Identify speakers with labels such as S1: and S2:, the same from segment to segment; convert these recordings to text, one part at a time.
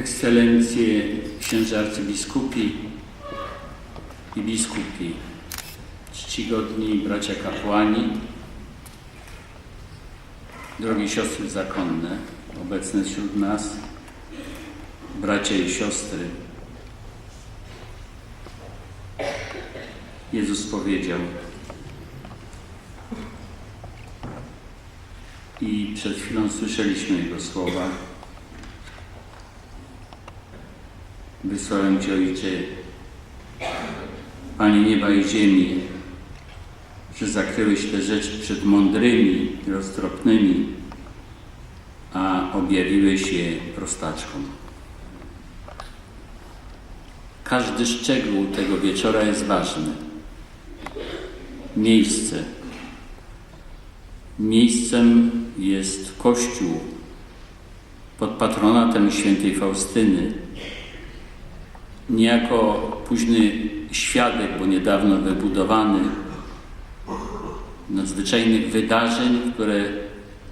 S1: Ekscelencje księża arcybiskupi i biskupi, czcigodni bracia kapłani, drogie siostry zakonne, obecne wśród nas, bracia i siostry. Jezus powiedział i przed chwilą słyszeliśmy Jego słowa Wysłałem Cię, Ojcze, Panie nieba i ziemi, że zakryłeś te rzeczy przed mądrymi roztropnymi, a objawiłeś je prostaczkom. Każdy szczegół tego wieczora jest ważny. Miejsce. Miejscem jest Kościół pod patronatem świętej Faustyny, niejako późny świadek, bo niedawno wybudowany, nadzwyczajnych wydarzeń, które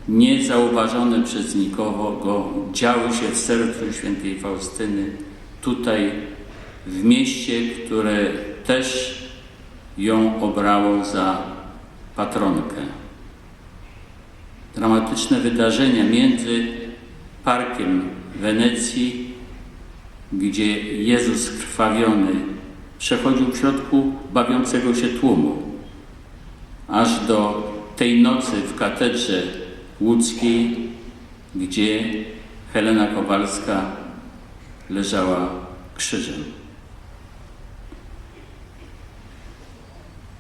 S1: niezauważone przez nikogo działy się w sercu świętej Faustyny, tutaj w mieście, które też ją obrało za patronkę. Dramatyczne wydarzenia między parkiem Wenecji gdzie Jezus krwawiony przechodził w środku bawiącego się tłumu, aż do tej nocy w katedrze łódzkiej, gdzie Helena Kowalska leżała krzyżem.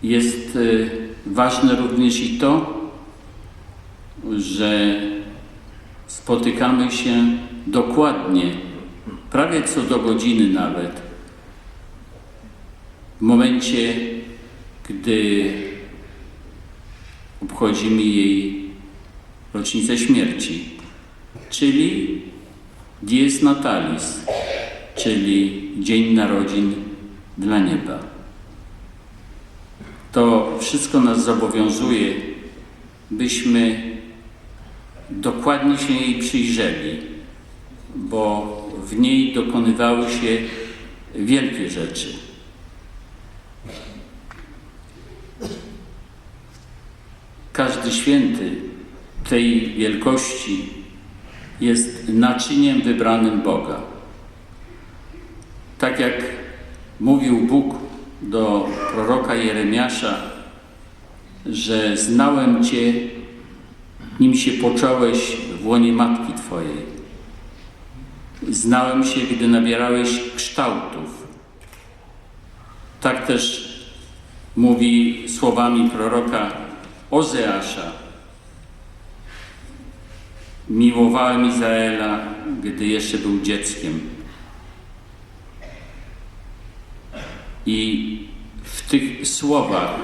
S1: Jest y, ważne również i to, że spotykamy się dokładnie prawie co do godziny nawet, w momencie, gdy obchodzimy jej rocznicę śmierci, czyli Dies Natalis, czyli Dzień Narodzin dla Nieba. To wszystko nas zobowiązuje, byśmy dokładnie się jej przyjrzeli, bo w niej dokonywały się wielkie rzeczy. Każdy święty tej wielkości jest naczyniem wybranym Boga. Tak jak mówił Bóg do proroka Jeremiasza, że znałem Cię, nim się począłeś w łonie matki Twojej. Znałem się, gdy nabierałeś kształtów. Tak też mówi słowami proroka Ozeasza. Miłowałem Izraela, gdy jeszcze był dzieckiem. I w tych słowach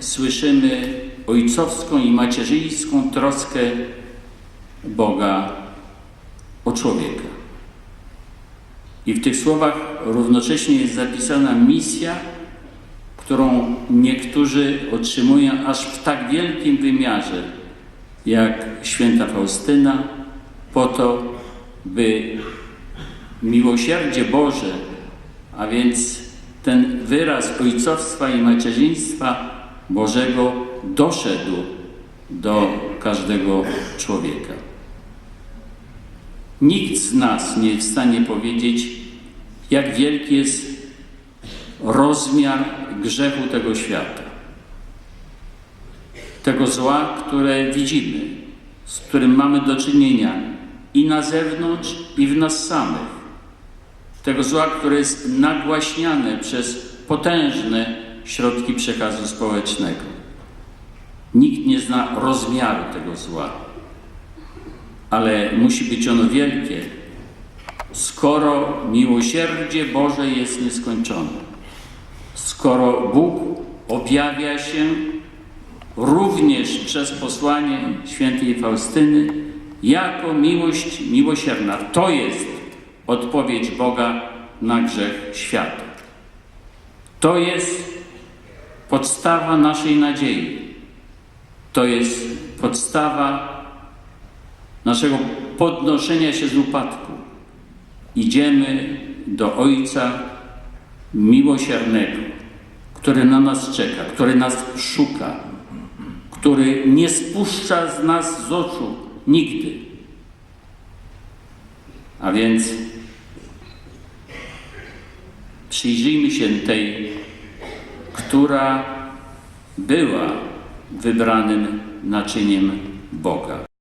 S1: słyszymy ojcowską i macierzyńską troskę Boga o człowieka. I w tych słowach równocześnie jest zapisana misja, którą niektórzy otrzymują aż w tak wielkim wymiarze, jak święta Faustyna, po to, by miłosierdzie Boże, a więc ten wyraz ojcowstwa i macierzyństwa Bożego doszedł do każdego człowieka. Nikt z nas nie jest w stanie powiedzieć, jak wielki jest rozmiar grzechu tego świata. Tego zła, które widzimy, z którym mamy do czynienia i na zewnątrz, i w nas samych. Tego zła, które jest nagłaśniane przez potężne środki przekazu społecznego. Nikt nie zna rozmiaru tego zła ale musi być ono wielkie, skoro miłosierdzie Boże jest nieskończone. Skoro Bóg objawia się również przez posłanie świętej Faustyny jako miłość miłosierna. To jest odpowiedź Boga na grzech świata. To jest podstawa naszej nadziei. To jest podstawa naszego podnoszenia się z upadku. idziemy do Ojca miłosiernego, który na nas czeka, który nas szuka, który nie spuszcza z nas z oczu nigdy. A więc przyjrzyjmy się tej, która była wybranym naczyniem Boga.